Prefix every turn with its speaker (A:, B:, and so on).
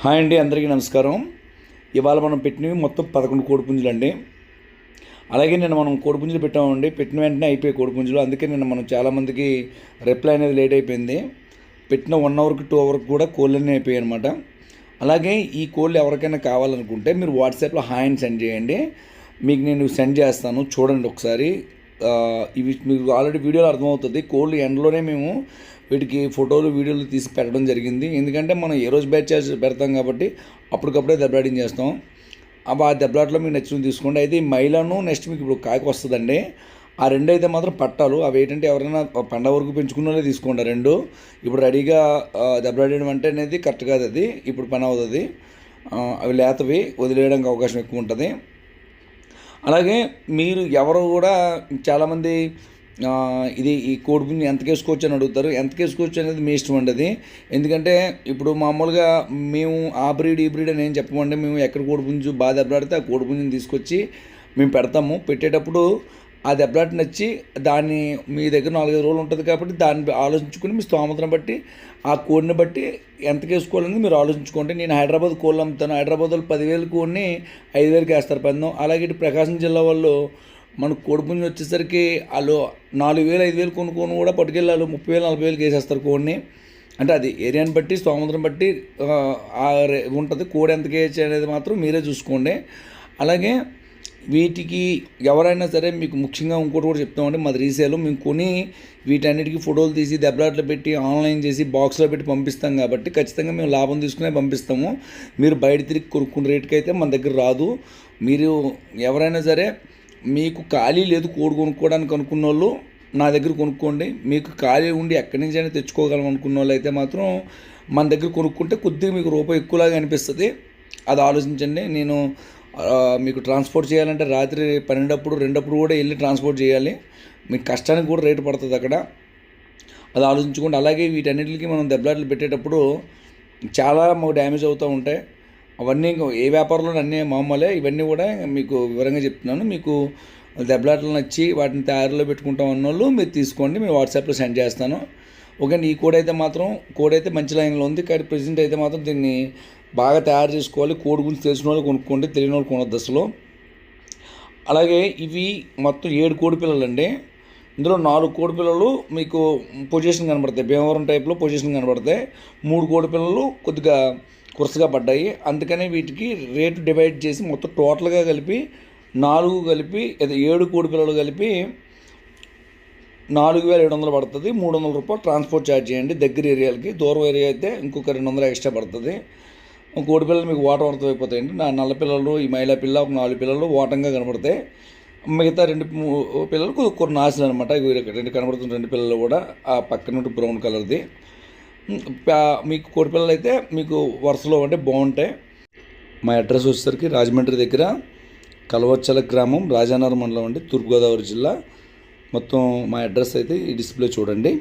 A: Hi అండి అందరికీ నమస్కారం. ఇవాళ మనం పెట్టినవి మొత్తం పదకొండు కోడిపుంజులు అండి. అలాగే నిన్న మనం కోడిపుంజులు పెట్టామండి. పెట్టిన వెంటనే అయిపోయాయి కోడిపుంజులు. అందుకే నిన్న మనం చాలామందికి రిప్లై అనేది లేట్ అయిపోయింది. పెట్టిన వన్ అవర్కి టూ అవర్కి కూడా కోళ్ళన్నీ అయిపోయాయి అనమాట అలాగే ఈ కోళ్ళు ఎవరికైనా కావాలనుకుంటే మీరు వాట్సాప్లో హాయ్ అని సెండ్ చేయండి. మీకు నేను సెండ్ చేస్తాను. చూడండి ఒకసారి. ఇవి మీకు ఆల్రెడీ వీడియోలో అర్థమవుతుంది. కోళ్ళు ఎండలోనే మేము వీటికి ఫోటోలు వీడియోలు తీసి పెట్టడం జరిగింది. ఎందుకంటే మనం ఏ రోజు బ్యాచ్ చేసి పెడతాం కాబట్టి అప్పటికప్పుడే దెబ్బలాడింగ్ చేస్తాం. అవి ఆ దెబ్బలాట్లో మీకు నచ్చిన తీసుకోండి. అయితే ఈ మైలను నెక్స్ట్ మీకు ఇప్పుడు కాకి వస్తుందండి. ఆ రెండు అయితే మాత్రం పట్టాలు. అవి ఏంటంటే ఎవరైనా పండగ వరకు పెంచుకున్న తీసుకోండి రెండు. ఇప్పుడు రెడీగా దెబ్బలాడడం అంటే అనేది కరెక్ట్ కాదు అది. ఇప్పుడు పని అవుతుంది. అవి లేతవి వదిలేయడానికి అవకాశం ఎక్కువ ఉంటుంది. అలాగే మీరు ఎవరు కూడా చాలామంది ఇది ఈ కోడిపుంజి ఎంత కేసుకోవచ్చు అని అడుగుతారు. ఎంత కేసుకోవచ్చు అనేది మీ ఇష్టం అండి అది. ఎందుకంటే ఇప్పుడు మామూలుగా మేము ఆ బ్రీడ్ ఈ బ్రీడ్ అని ఏం చెప్పమంటే మేము ఎక్కడ కోడిపుంజు బాగా దెబ్బలాడితే ఆ కోడిపుంజుని తీసుకొచ్చి మేము పెడతాము. పెట్టేటప్పుడు ఆ దెబ్బలాట నచ్చి దాన్ని మీ దగ్గర నాలుగైదు రోజులు ఉంటుంది కాబట్టి దాన్ని ఆలోచించుకుని మీ స్తోమతను బట్టి ఆ కోడిని బట్టి ఎంత వేసుకోవాలని మీరు ఆలోచించుకోండి. నేను హైదరాబాద్ కోళ్ళు అమ్ముతాను. హైదరాబాద్లో పదివేలు కోడిని ఐదు వేలకి వేస్తారు పందెం. అలాగే ఇటు ప్రకాశం జిల్లా వాళ్ళు మన కోడిపుంజి వచ్చేసరికి వాళ్ళు నాలుగు వేలు ఐదు వేలు కొనుక్కొని కూడా పట్టుకెళ్ళి వాళ్ళు ముప్పై వేలు నలభై వేలకి వేసేస్తారు కోడిని. అంటే అది ఏరియాని బట్టి స్తోమతను బట్టి ఉంటుంది. కోడి ఎంత కేజీ అనేది మాత్రం మీరే చూసుకోండి. అలాగే వీటికి ఎవరైనా సరే మీకు ముఖ్యంగా ఇంకోటి కూడా చెప్తామండి. మాది రీసేలు మేము కొని వీటన్నిటికీ ఫోటోలు తీసి దెబ్బలాట్లు పెట్టి ఆన్లైన్ చేసి బాక్స్లో పెట్టి పంపిస్తాం కాబట్టి ఖచ్చితంగా మేము లాభం తీసుకునే పంపిస్తాము. మీరు బయట తిరిగి కొనుక్కునే రేటుకి అయితే మన దగ్గర రాదు. మీరు ఎవరైనా సరే మీకు ఖాళీ లేదు కోడి కొనుక్కోవడానికి అనుకున్న వాళ్ళు నా దగ్గర కొనుక్కోండి. మీకు ఖాళీ ఉండి ఎక్కడి నుంచి అయినా తెచ్చుకోగలం అనుకున్న వాళ్ళు అయితే మాత్రం మన దగ్గర కొనుక్కుంటే కొద్దిగా మీకు రూపాయి ఎక్కువలాగా అనిపిస్తుంది. అది ఆలోచించండి. నేను మీకు ట్రాన్స్పోర్ట్ చేయాలంటే రాత్రి పన్నెండప్పుడు రెండప్పుడు కూడా వెళ్ళి ట్రాన్స్పోర్ట్ చేయాలి. మీకు కష్టానికి కూడా రేటు పడుతుంది అక్కడ. అది ఆలోచించుకోండి. అలాగే వీటన్నిటికి మనం దెబ్బలాట్లు పెట్టేటప్పుడు చాలా మాకు డ్యామేజ్ అవుతూ ఉంటాయి. అవన్నీ ఏ వ్యాపారంలో అన్నీ మామూలే. ఇవన్నీ కూడా మీకు వివరంగా చెప్తున్నాను. మీకు దెబ్బలాట్లు నచ్చి వాటిని తయారీలో పెట్టుకుంటాం అన్నోళ్ళు మీరు తీసుకోండి. మేము వాట్సాప్లో సెండ్ చేస్తాను. ఓకే ఈ కోడ్ అయితే మాత్రం కోడ్ అయితే మంచి లైన్లో ఉంది. కానీ ప్రజెంట్ అయితే మాత్రం దీన్ని బాగా తయారు చేసుకోవాలి. కోడ్ గురించి తెలిసిన వాళ్ళు కొనుక్కోండి తెలియని వాళ్ళు కొనొద్దు అసలు. అలాగే ఇవి మొత్తం ఏడు కోడి పిల్లలండి. ఇందులో నాలుగు కోడి పిల్లలు మీకు పొజిషన్ కనబడతాయి. భీమవరం టైప్లో పొజిషన్ కనబడతాయి. మూడు కోడి పిల్లలు కొద్దిగా కురసగా పడ్డాయి. అందుకనే వీటికి రేటు డివైడ్ చేసి మొత్తం టోటల్గా కలిపి నాలుగు కలిపి ఏడు కోడి పిల్లలు కలిపి నాలుగు వేల ఏడు వందలు పడుతుంది. మూడు వందల రూపాయలు ట్రాన్స్పోర్ట్ ఛార్జ్ చేయండి. దగ్గర ఏరియాలకి దూరం ఏరియా అయితే ఇంకొక రెండు వందలు ఎక్స్ట్రా పడుతుంది. కోడి పిల్లలు మీకు వాటర్ అర్థం అయిపోతాయండి. నా నల్ల పిల్లలు ఈ మహిళా పిల్ల ఒక నాలుగు పిల్లలు ఓటంగా కనబడతాయి. మిగతా రెండు మూ- కొన్ని ఆశలు అనమాట ఇవి రెండు కనబడుతున్న రెండు పిల్లలు కూడా ఆ పక్కన బ్రౌన్ కలర్ది. మీకు కోడి పిల్లలు అయితే మీకు వరుసలో అంటే బాగుంటాయి. మా అడ్రస్ వచ్చేసరికి రాజమండ్రి దగ్గర కలవచ్చల గ్రామం రాజానగర్ మండలం అండి తూర్పుగోదావరి జిల్లా. మొత్తం మా అడ్రస్ అయితే ఈ డిస్ప్లే చూడండి.